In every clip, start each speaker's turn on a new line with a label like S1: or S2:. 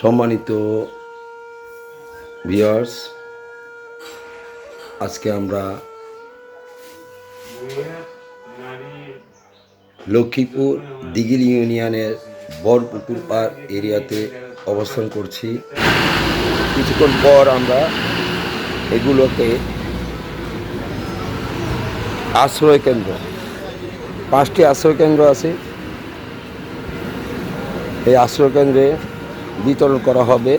S1: সম্মানিত ভিউয়ার্স আজকে আমরা লক্ষ্মীপুর দিঘিল ইউনিয়নের বরপুকুর পার এরিয়াতে অবস্থান করছি। কিছুক্ষণ পর আমরা এগুলোকে আশ্রয় কেন্দ্র, পাঁচটি আশ্রয় কেন্দ্র আছে। এই আশ্রয় কেন্দ্রে বিতরণ করা হবে।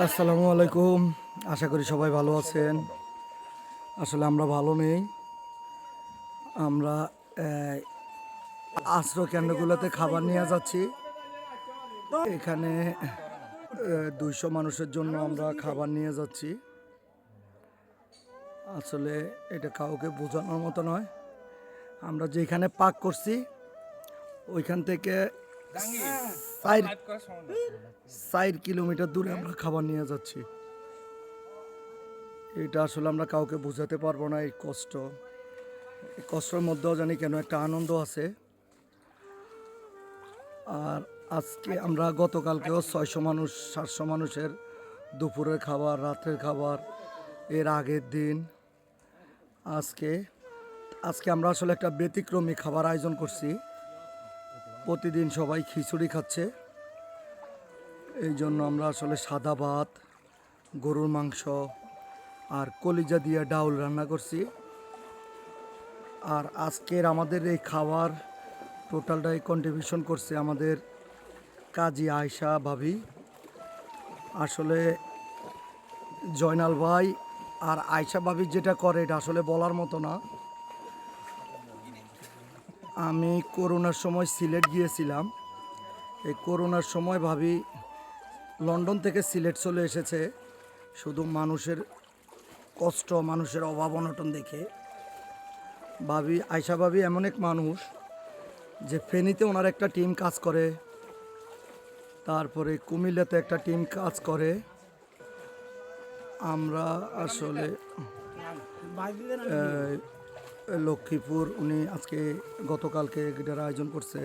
S2: আসসালামু আলাইকুম। আশা করি সবাই ভালো আছেন। আসলে আমরা ভালো নেই। আমরা আশ্রয় কেন্দ্রগুলোতে খাবার নিয়ে যাচ্ছি। এখানে দুইশো মানুষের জন্য আমরা খাবার নিয়ে যাচ্ছি। আসলে এটা কাউকে বোঝানোর মতো নয়। আমরা যেখানে পাক করছি, ওইখান থেকে চার চার কিলোমিটার দূরে আমরা খাবার নিয়ে যাচ্ছি। এটা আসলে আমরা কাউকে বোঝাতে পারব না এই কষ্ট। এই কষ্টের মধ্যেও জানি কেন একটা আনন্দ আছে। আর আজকে আমরা গতকালকেও ছয়শো মানুষ সাতশো মানুষের দুপুরের খাবার রাতের খাবার এর আগের দিন আজকে আজকে আমরা আসলে একটা ব্যতিক্রমী খাবার আয়োজন করছি। প্রতিদিন সবাই খিচুড়ি খাচ্ছে। এই জন্য আমরা আসলে সাদা ভাত, গরুর মাংস আর কলিজা দিয়ে ডাউল রান্না করছি। আর আজকের আমাদের এই খাবার টোটালটাই কন্ট্রিবিউশন করছে আমাদের কাজী আয়শা ভাবি। আসলে জয়নাল ভাই আর আয়শা ভাবি যেটা করে, এটা আসলে বলার মতো না। আমি করোনার সময় সিলেট গিয়েছিলাম। এই করোনার সময় ভাবি লন্ডন থেকে সিলেট চলে এসেছে। শুধু মানুষের কষ্ট মানুষের অভাব অনটন দেখে ভাবি আয়সা ভাবি এমন এক মানুষ যে ফেনীতে ওনার একটা টিম কাজ করে তারপরে কুমিল্লাতে একটা টিম কাজ করে। আমরা আসলে লক্ষ্মীপুর উনি আজকে গতকালকে এটার আয়োজন করছে।